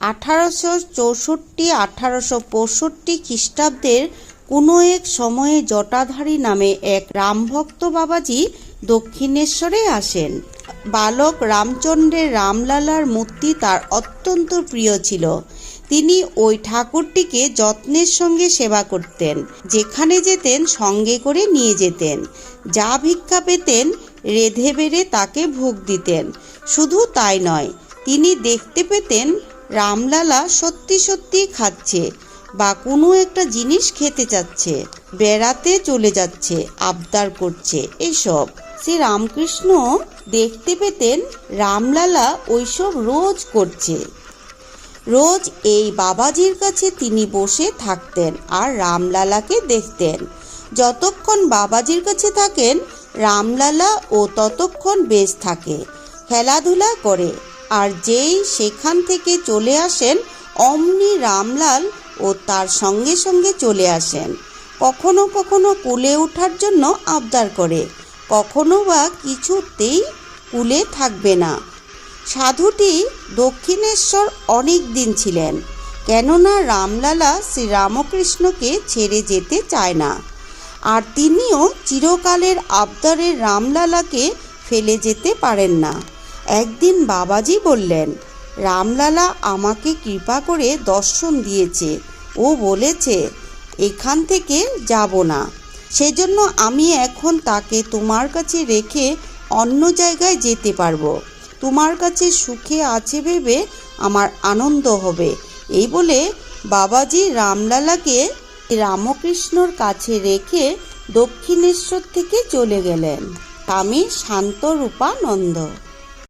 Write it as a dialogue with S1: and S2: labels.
S1: আঠারোশো চৌষট্টি, আঠারোশো পঁয়ষট্টি খ্রিস্টাব্দের কোনো এক সময়ে জটাধারী নামে এক রামভক্ত বাবাজি দক্ষিণেশ্বরে আসেন। বালক রামচন্দ্রের রামলালার মূর্তি তার অত্যন্ত প্রিয় ছিল। তিনি ওই ঠাকুরটিকে যত্নের সঙ্গে সেবা করতেন, যেখানে যেতেন সঙ্গে করে নিয়ে যেতেন। যা ভিক্ষা পেতেন, রেধে বেড়ে তাকে ভোগ দিতেন। শুধু তাই নয়, তিনি দেখতে পেতেন রামলালা সত্যি সত্যি খাচ্ছে বা কোনো একটা জিনিস খেতে চাচ্ছে, বেড়াতে চলে যাচ্ছে, আবদার করছে, এসব। শ্রী রামকৃষ্ণ দেখতে পেতেন রামলালা ওইসব রোজ করছে। রোজ এই বাবাজির কাছে তিনি বসে থাকতেন আর রামলালাকে দেখতেন। যতক্ষণ বাবাজির কাছে থাকেন, রামলালা ও ততক্ষণ বেশ থাকে, খেলাধুলা করে। আর যেই সেখান থেকে চলে আসেন, অমনি রামলাল ও তার সঙ্গে সঙ্গে চলে আসেন। কখনো কখনো কুলে ওঠার জন্য আবদার করে, কখনো বা কিছুতেই কুলে থাকবে না। সাধুটি দক্ষিণেশ্বর অনেক দিন ছিলেন, কেননা রামলালা শ্রীরামকৃষ্ণকে ছেড়ে যেতে চায় না। আর তিনিও চিরকালের আবদারের রামলালাকে ফেলে যেতে পারেন না। একদিন বাবাজি বললেন, রামলালা আমাকে কৃপা করে দর্শন দিয়েছে। ও বলেছে, এখান থেকে যাব না। সেজন্য আমি এখন তাকে তোমার কাছে রেখে অন্য জায়গায় যেতে পারব। তোমার কাছে সুখে আছে ভেবে আমার আনন্দ হবে। এই বলে বাবাজি রামলালাকে রামকৃষ্ণর কাছে রেখে দক্ষিণেশ্বর থেকে চলে গেলেন। স্বামী শান্তরূপানন্দ।